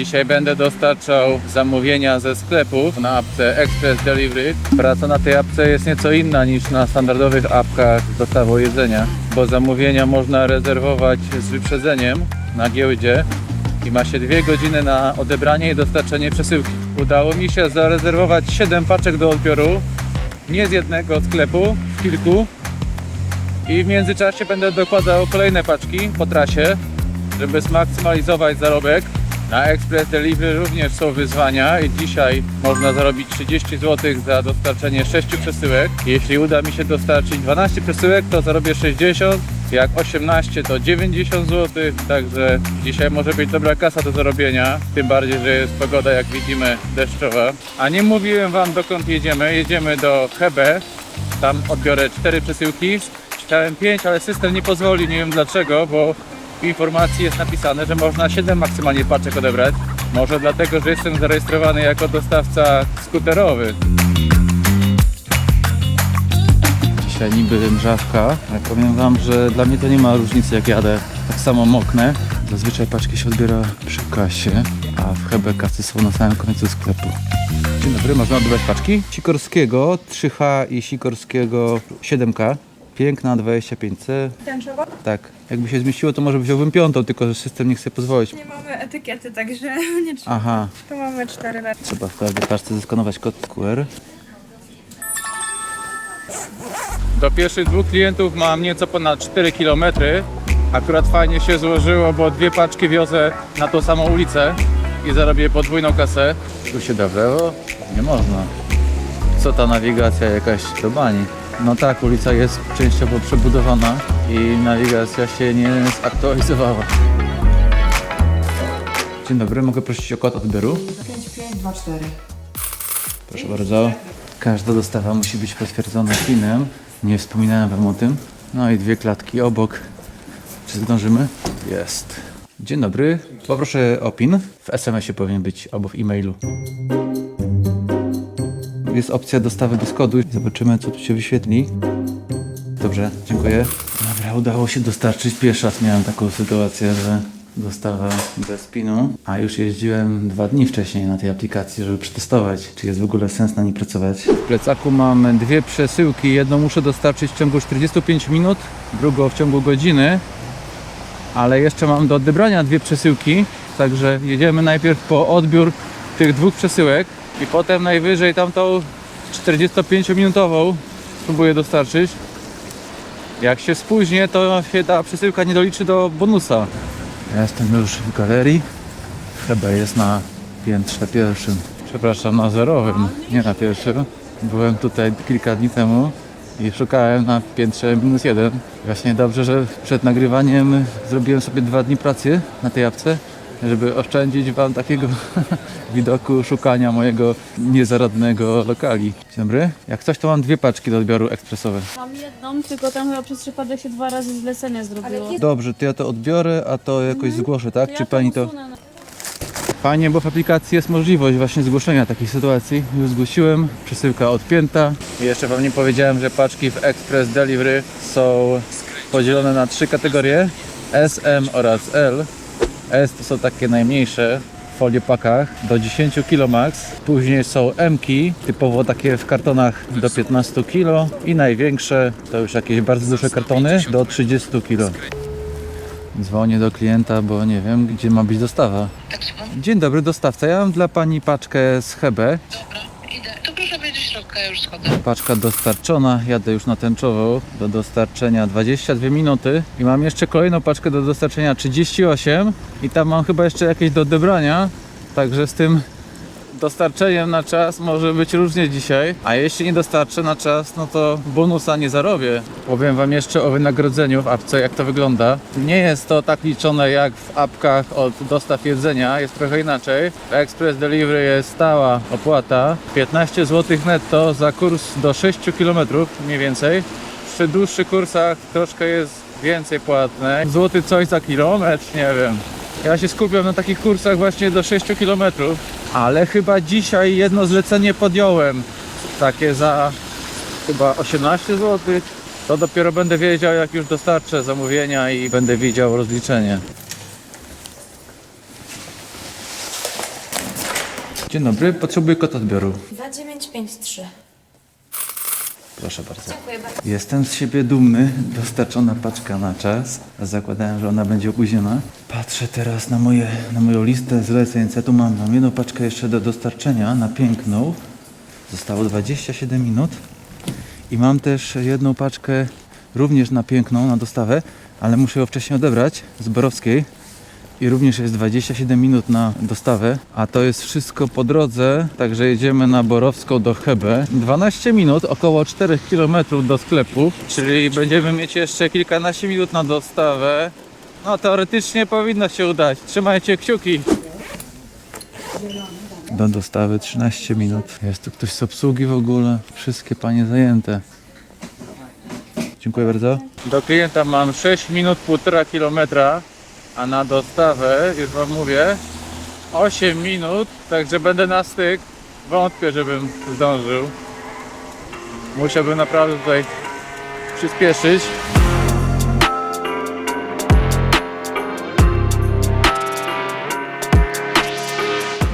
Dzisiaj będę dostarczał zamówienia ze sklepów na apce Express Delivery. Praca na tej apce jest nieco inna niż na standardowych apkach z dostawą jedzenia, bo zamówienia można rezerwować z wyprzedzeniem na giełdzie i ma się dwie godziny na odebranie i dostarczenie przesyłki. Udało mi się zarezerwować 7 paczek do odbioru, nie z jednego sklepu, z kilku. I w międzyczasie będę dokładał kolejne paczki po trasie, żeby zmaksymalizować zarobek. Na Express Delivery również są wyzwania i dzisiaj można zarobić 30 zł za dostarczenie 6 przesyłek. Jeśli uda mi się dostarczyć 12 przesyłek, to zarobię 60, jak 18 to 90 zł, także dzisiaj może być dobra kasa do zarobienia, tym bardziej, że jest pogoda jak widzimy deszczowa. A nie mówiłem Wam dokąd jedziemy, jedziemy do Hebe, tam odbiorę 4 przesyłki. Chciałem 5, ale system nie pozwoli, nie wiem dlaczego, bo w informacji jest napisane, że można 7 maksymalnie paczek odebrać. Może dlatego, że jestem zarejestrowany jako dostawca skuterowy. Dzisiaj niby mrzawka, ale powiem Wam, że dla mnie to nie ma różnicy jak jadę. Tak samo moknę. Zazwyczaj paczki się odbiera przy kasie, a w Hebe kasy są na samym końcu sklepu. Dzień dobry, można odebrać paczki? Sikorskiego 3H i Sikorskiego 7K. Piękna 25C. Tęczowo? Tak, jakby się zmieściło, to może wziąłbym piątą, tylko że system nie chce pozwolić. Nie mamy etykiety, także nie trzeba. Aha, Tu mamy cztery lata. trzeba w każdej paczce zeskanować kod QR. Do pierwszych dwóch klientów mam nieco ponad 4 km. Akurat fajnie się złożyło, bo dwie paczki wiozę na tą samą ulicę i zarobię podwójną kasę. Tu się da w lewo? Nie można. Co ta nawigacja jakaś do bani? No tak, ulica jest częściowo przebudowana i nawigacja się nie zaktualizowała. Dzień dobry, mogę prosić o kod odbioru? 5524. Proszę bardzo. Każda dostawa musi być potwierdzona PIN-em. Nie wspominałem wam o tym. No i dwie klatki obok. Czy zdążymy? Jest. Dzień dobry. Poproszę o PIN. W SMS-ie powinien być albo w e-mailu. Jest opcja dostawy bez kodu. Zobaczymy, co tu się wyświetli. Dobrze, dziękuję. Dobra, udało się dostarczyć. Pierwszy raz miałem taką sytuację, że dostawa bez pinu, a już jeździłem dwa dni wcześniej na tej aplikacji, żeby przetestować, czy jest w ogóle sens na niej pracować. W plecaku mam dwie przesyłki. Jedną muszę dostarczyć w ciągu 45 minut, drugą w ciągu godziny, ale jeszcze mam do odebrania dwie przesyłki, także jedziemy najpierw po odbiór tych dwóch przesyłek i potem najwyżej tamtą 45-minutową spróbuję dostarczyć. Jak się spóźnię, to się ta przesyłka nie doliczy do bonusa. Ja jestem już w galerii. Chyba jest na piętrze pierwszym. Przepraszam, na zerowym, nie na pierwszym. Byłem tutaj kilka dni temu i szukałem na piętrze minus jeden. Właśnie dobrze, że przed nagrywaniem zrobiłem sobie dwa dni pracy na tej apce, żeby oszczędzić Wam takiego widoku szukania mojego niezaradnego lokali. Dzień dobry. Jak coś, to mam dwie paczki do odbioru ekspresowe. Mam jedną, tylko tam chyba przez przypadek się dwa razy zlecenie zrobiło. Dobrze, to ja to odbiorę, a to jakoś zgłoszę, tak? Ja Czy pani to... usunę. Fajnie, bo w aplikacji jest możliwość właśnie zgłoszenia takiej sytuacji. Już zgłosiłem, przesyłka odpięta. I jeszcze Wam nie powiedziałem, że paczki w Express Delivery są podzielone na trzy kategorie. S, M oraz L. S to są takie najmniejsze w foliopakach do 10 kg max. Później są M-ki, typowo takie w kartonach do 15 kg. I największe to już jakieś bardzo duże kartony do 30 kg. Dzwonię do klienta, bo nie wiem, gdzie ma być dostawa. Dzień dobry, dostawca. Ja mam dla pani paczkę z Hebe. Dobra, idę. To proszę do środka, już schodzę. Paczka dostarczona, jadę już na tęczową. Do dostarczenia 22 minuty. I mam jeszcze kolejną paczkę do dostarczenia 38. I tam mam chyba jeszcze jakieś do odebrania. Także z tym dostarczeniem na czas może być różnie dzisiaj. A jeśli nie dostarczę na czas, no to bonusa nie zarobię. Powiem Wam jeszcze o wynagrodzeniu w apce, jak to wygląda. Nie jest to tak liczone jak w apkach od dostaw jedzenia, jest trochę inaczej. Express Delivery jest stała opłata 15 zł netto za kurs do 6 km mniej więcej. Przy dłuższych kursach troszkę jest więcej płatne. Złoty coś za kilometr, nie wiem. Ja się skupiam na takich kursach właśnie do 6 km, ale chyba dzisiaj jedno zlecenie podjąłem. Takie za chyba 18 zł. To dopiero będę wiedział, jak już dostarczę zamówienia i będę widział rozliczenie. Dzień dobry, potrzebuję kod odbioru. 2953. Proszę bardzo. Dziękuję bardzo. Jestem z siebie dumny. Dostarczona paczka na czas. Zakładałem, że ona będzie opóźniona. Patrzę teraz na, moje, na moją listę zleceń. Ja tu mam? Mam jedną paczkę jeszcze do dostarczenia na piękną. Zostało 27 minut. I mam też jedną paczkę również na piękną, na dostawę, ale muszę ją wcześniej odebrać z Borowskiej. I również jest 27 minut na dostawę, a to jest wszystko po drodze, także jedziemy na Borowską do Hebe. 12 minut, około 4 km do sklepu, czyli będziemy mieć jeszcze kilkanaście minut na dostawę. No teoretycznie powinno się udać. Trzymajcie kciuki. Do dostawy 13 minut. Jest tu ktoś z obsługi w ogóle. Wszystkie panie zajęte. Dziękuję bardzo. Do klienta mam 6 minut, 1,5 kilometra, a na dostawę, już wam mówię, 8 minut, także będę na styk. Wątpię, żebym zdążył. Musiałbym naprawdę tutaj przyspieszyć.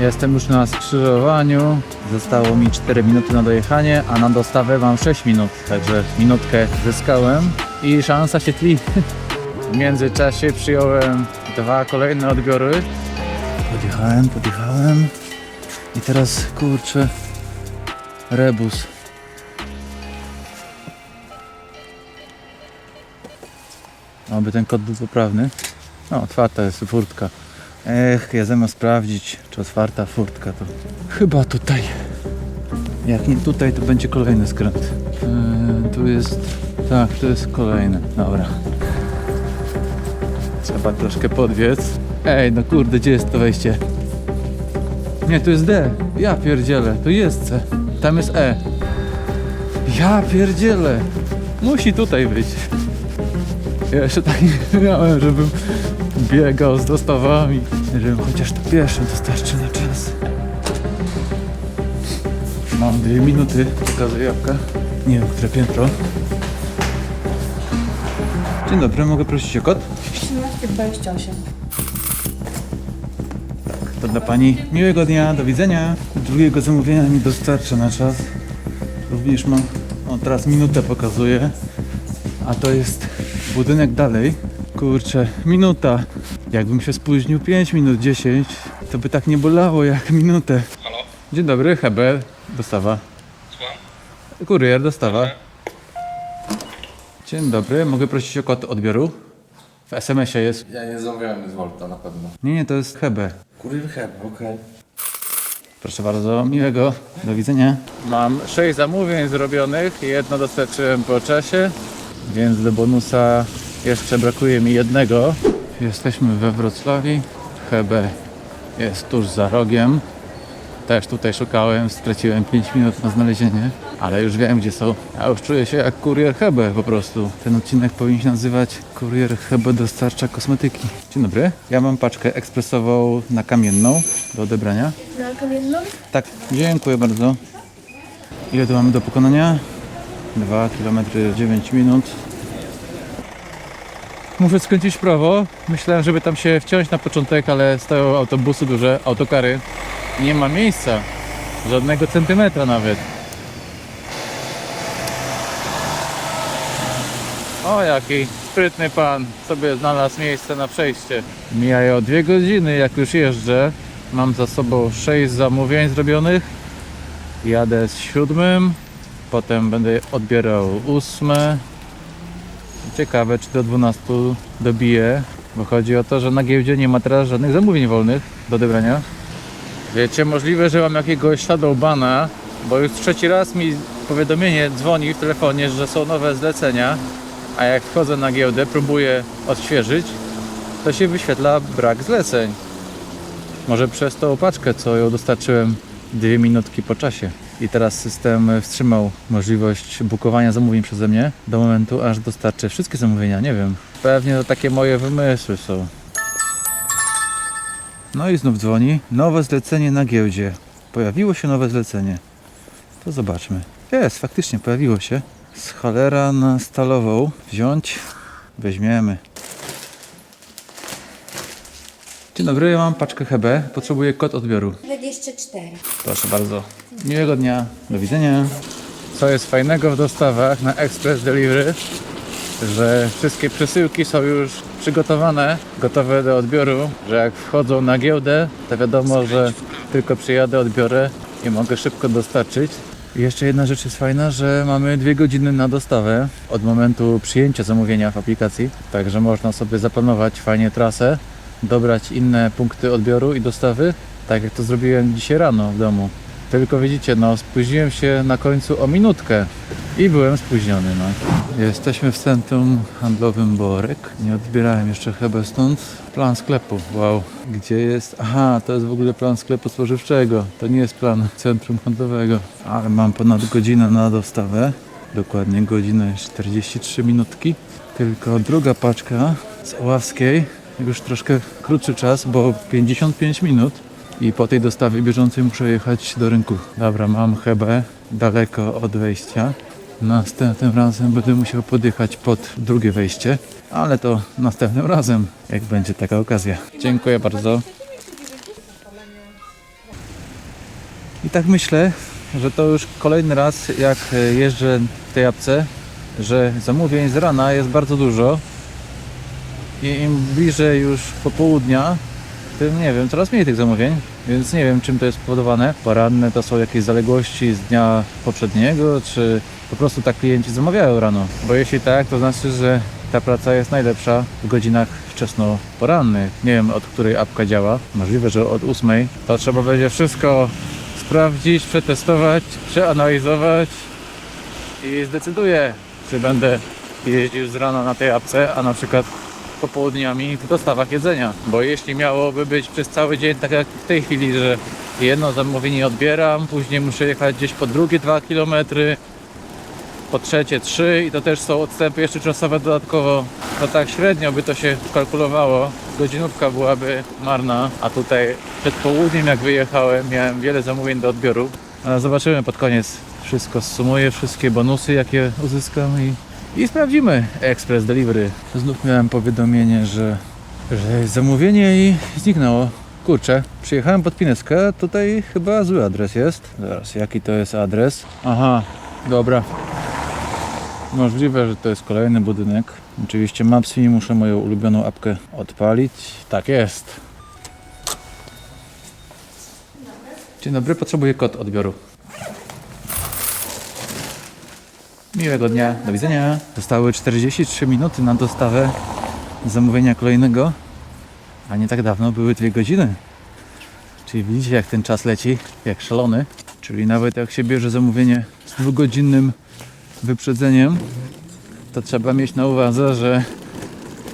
Jestem już na skrzyżowaniu. Zostało mi 4 minuty na dojechanie, a na dostawę mam 6 minut, także minutkę zyskałem i szansa się tli. W międzyczasie przyjąłem dwa kolejne odbiory. Podjechałem, podjechałem i teraz kurczę rebus. Aby ten kod był poprawny. No, otwarta jest furtka. Ech, ja zamiast sprawdzić, czy otwarta furtka, to chyba tutaj. Jak nie tutaj, to będzie kolejny skręt. Eee, tu jest, tak, tu jest kolejny. Dobra. Trzeba troszkę podbiec. Ej, no kurde, gdzie jest to wejście? Nie, tu jest D. Ja pierdzielę, tu jest C. Tam jest E. Ja pierdzielę. Musi tutaj być. Ja jeszcze tak nie miałem, żebym biegał z dostawami, żebym chociaż to pierwsze dostarczył na czas. Mam dwie minuty, pokazuję jabłka. Nie wiem, które piętro. Dzień dobry, mogę prosić o kod? 1328. To dla Pani miłego dnia, do widzenia. Drugiego zamówienia mi dostarcza na czas. Również mam, o teraz minutę pokazuję, a to jest budynek dalej. Kurczę, minuta. Jakbym się spóźnił 5 minut, 10, to by tak nie bolało jak minutę. Halo? Dzień dobry, Heber, dostawa. Słucham? Kurier, dostawa. Dzień dobry, mogę prosić o kod odbioru? W SMS-ie jest. Ja nie zamawiałem z Volta na pewno. Nie, nie, to jest Hebe. Kurier Heb, okej. Proszę bardzo, miłego. Do widzenia. Mam 6 zamówień zrobionych, jedno dostarczyłem po czasie, więc do bonusa jeszcze brakuje mi jednego. Jesteśmy we Wrocławiu. HB jest tuż za rogiem. Też tutaj szukałem, straciłem 5 minut na znalezienie, ale już wiem gdzie są. Ja już czuję się jak kurier HB po prostu. Ten odcinek powinien się nazywać Kurier HB dostarcza kosmetyki. Dzień dobry, ja mam paczkę ekspresową na kamienną do odebrania. Na kamienną? Tak, dziękuję bardzo. Ile tu mamy do pokonania? 2 km 9 minut. Muszę skręcić w prawo. Myślałem, żeby tam się wciąć na początek, ale stoją autobusy duże, autokary. Nie ma miejsca. Żadnego centymetra nawet. O, jaki sprytny pan sobie znalazł miejsce na przejście. Mijają dwie godziny, jak już jeżdżę. Mam za sobą 6 zamówień zrobionych. Jadę z siódmym, potem będę odbierał ósme. Ciekawe, czy do 12 dobiję, bo chodzi o to, że na giełdzie nie ma teraz żadnych zamówień wolnych do odebrania. Wiecie, możliwe, że mam jakiegoś shadowbana, bo już trzeci raz mi powiadomienie dzwoni w telefonie, że są nowe zlecenia, a jak wchodzę na giełdę, próbuję odświeżyć, to się wyświetla brak zleceń. Może przez tą paczkę, co ją dostarczyłem dwie minutki po czasie. I teraz system wstrzymał możliwość bukowania zamówień przeze mnie do momentu, aż dostarczę wszystkie zamówienia. Nie wiem. Pewnie to takie moje wymysły są. No i znów dzwoni. Nowe zlecenie na giełdzie. Pojawiło się nowe zlecenie. To zobaczmy. Jest, faktycznie pojawiło się. Z cholera na stalową wziąć. Weźmiemy. Dzień dobry, ja mam paczkę HB. Potrzebuję kod odbioru. 24. Proszę bardzo. Miłego dnia. Do widzenia. Co jest fajnego w dostawach na Express Delivery, że wszystkie przesyłki są już przygotowane, gotowe do odbioru, że jak wchodzą na giełdę, to wiadomo, że tylko przyjadę, odbiorę i mogę szybko dostarczyć. I jeszcze jedna rzecz jest fajna, że mamy dwie godziny na dostawę od momentu przyjęcia zamówienia w aplikacji, także można sobie zaplanować fajnie trasę, dobrać inne punkty odbioru i dostawy, tak jak to zrobiłem dzisiaj rano w domu. Tylko widzicie, no spóźniłem się na końcu o minutkę i byłem spóźniony, no. Jesteśmy w centrum handlowym Borek. Nie odbierałem jeszcze chyba stąd. Plan sklepu, wow. Gdzie jest? Aha, to jest w ogóle plan sklepu spożywczego. To nie jest plan centrum handlowego. Ale mam ponad godzinę na dostawę. Dokładnie godzinę i 43 minutki. Tylko druga paczka z Oławskiej. Już troszkę krótszy czas, bo 55 minut. I po tej dostawie bieżącej muszę jechać do rynku. Dobra, mam hebę daleko od wejścia. Następnym razem będę musiał podjechać pod drugie wejście, ale to następnym razem, jak będzie taka okazja. Dziękuję bardzo. I tak myślę, że to już kolejny raz, jak jeżdżę w tej apce, że zamówień z rana jest bardzo dużo i im bliżej już popołudnia, tym nie wiem, coraz mniej tych zamówień, więc nie wiem czym to jest spowodowane. Poranne to są jakieś zaległości z dnia poprzedniego, czy po prostu tak klienci zamawiają rano. Bo jeśli tak, to znaczy, że ta praca jest najlepsza w godzinach wczesno-porannych. Nie wiem od której apka działa, możliwe, że od 8. To trzeba będzie wszystko sprawdzić, przetestować, przeanalizować i zdecyduję, czy będę jeździł z rana na tej apce, a na przykład popołudniami w dostawach jedzenia. Bo jeśli miałoby być przez cały dzień, tak jak w tej chwili, że jedno zamówienie odbieram, później muszę jechać gdzieś po drugie 2 km, po trzecie 3 i to też są odstępy jeszcze czasowe dodatkowo, to tak średnio by to się kalkulowało. Godzinówka byłaby marna, a tutaj przed południem jak wyjechałem miałem wiele zamówień do odbioru. Ale zobaczymy pod koniec. Wszystko zsumuję, wszystkie bonusy jakie uzyskam i i sprawdzimy Express Delivery. Znów miałem powiadomienie, że, że zamówienie i zniknęło. Kurczę, przyjechałem pod Pineskę, tutaj chyba zły adres jest. Zaraz, jaki to jest adres? Aha, dobra. Możliwe, że to jest kolejny budynek. Oczywiście Maps.me muszę moją ulubioną apkę odpalić. Tak jest. Dzień dobry, potrzebuję kod odbioru. Miłego dnia, do widzenia. Zostały 43 minuty na dostawę zamówienia kolejnego, a nie tak dawno były 2 godziny. Czyli widzicie jak ten czas leci, jak szalony. Czyli nawet jak się bierze zamówienie z dwugodzinnym wyprzedzeniem, to trzeba mieć na uwadze, że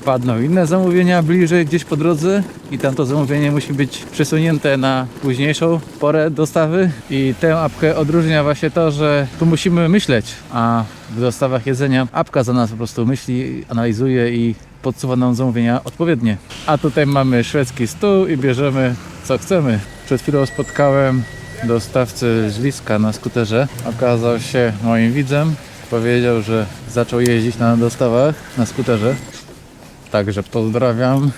wpadną inne zamówienia bliżej gdzieś po drodze i tamto zamówienie musi być przesunięte na późniejszą porę dostawy i tę apkę odróżnia właśnie to, że tu musimy myśleć, a w dostawach jedzenia apka za nas po prostu myśli, analizuje i podsuwa nam zamówienia odpowiednie. A tutaj mamy szwedzki stół i bierzemy co chcemy. Przed chwilą spotkałem dostawcę z na skuterze. Okazał się moim widzem. Powiedział, że zaczął jeździć na dostawach na skuterze. Także pozdrawiam.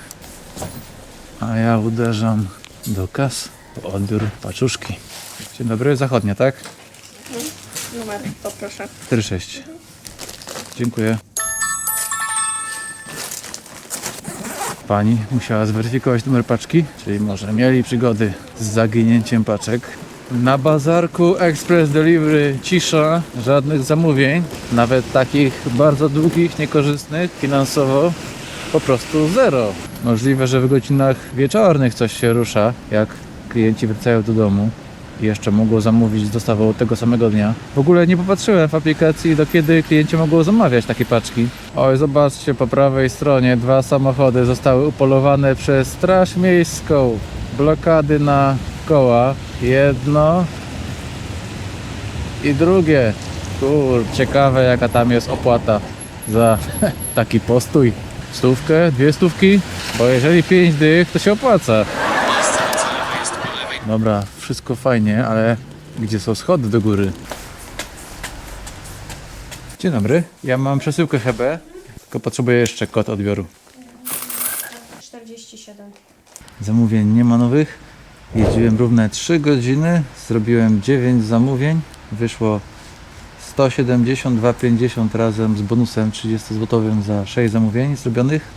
A ja uderzam do kas po odbiór paczuszki. Dzień dobry, zachodnia, tak? Numer, poproszę. 4,6. Dziękuję. Pani musiała zweryfikować numer paczki, czyli może mieli przygody z zaginięciem paczek. Na bazarku Express Delivery cisza, żadnych zamówień, nawet takich bardzo długich, niekorzystnych finansowo, po prostu zero. Możliwe, że w godzinach wieczornych coś się rusza, jak klienci wracają do domu i jeszcze mogło zamówić z dostawą tego samego dnia. W ogóle nie popatrzyłem w aplikacji, do kiedy klienci mogą zamawiać takie paczki. Oj, zobaczcie, po prawej stronie dwa samochody zostały upolowane przez Straż Miejską. Blokady na koła. Jedno i drugie. Kur, ciekawe jaka tam jest opłata za taki postój. Stówkę, dwie stówki? Bo jeżeli pięć dych, to się opłaca. Dobra, wszystko fajnie, ale gdzie są schody do góry? Dzień dobry, ja mam przesyłkę HB, tylko potrzebuję jeszcze kod odbioru. 47. Zamówień nie ma nowych. Jeździłem równe 3 godziny, zrobiłem 9 zamówień. Wyszło 172,50 razem z bonusem 30 zł za 6 zamówień zrobionych.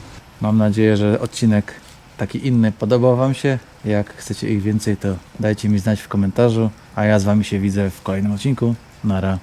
Mam nadzieję, że odcinek taki inny podobał Wam się. Jak chcecie ich więcej, to dajcie mi znać w komentarzu. A ja z Wami się widzę w kolejnym odcinku. Nara.